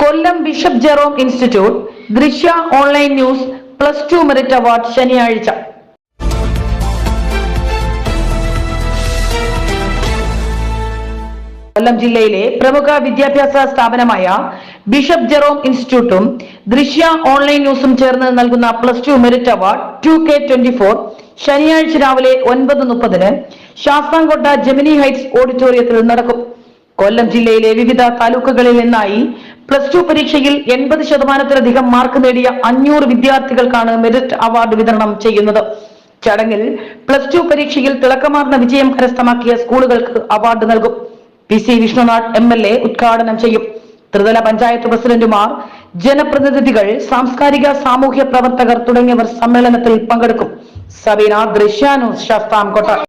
Kollam bishop Jerome institute Drishya online news plus two merit award ശനിയാഴ്ച. കൊല്ലം ജില്ലയിലെ പ്രമുഖ വിദ്യാഭ്യാസ സ്ഥാപനമായ ബിഷപ്പ് ജെറോം ഇൻസ്റ്റിറ്റ്യൂട്ടും ദൃശ്യ ഓൺലൈൻ ന്യൂസും ചേർന്ന് നൽകുന്ന plus two merit award two K twenty four ശനിയാഴ്ച രാവിലെ ഒൻപത് മുപ്പതിന് ശാസ്താംകോട്ട ജെമിനി ഹൈറ്റ്സ് ഓഡിറ്റോറിയത്തിൽ നടക്കും. കൊല്ലം ജില്ലയിലെ വിവിധ താലൂക്കുകളിൽ നിന്നായി പ്ലസ് ടു പരീക്ഷയിൽ എൺപത് ശതമാനത്തിലധികം മാർക്ക് നേടിയ അഞ്ഞൂറ് വിദ്യാർത്ഥികൾക്കാണ് മെറിറ്റ് അവാർഡ് വിതരണം ചെയ്യുന്നത്. ചടങ്ങിൽ പ്ലസ് ടു പരീക്ഷയിൽ തിളക്കമാർന്ന വിജയം കരസ്ഥമാക്കിയ സ്കൂളുകൾക്ക് അവാർഡ് നൽകും. P C Vishnunath M L A ഉദ്ഘാടനം ചെയ്യും. ത്രിതല പഞ്ചായത്ത് പ്രസിഡന്റുമാർ ജനപ്രതിനിധികൾ സാംസ്കാരിക സാമൂഹ്യ പ്രവർത്തകർ തുടങ്ങിയവർ സമ്മേളനത്തിൽ പങ്കെടുക്കും. സബീന ദൃശ്യാനു ശാസ്താംകോട്ട.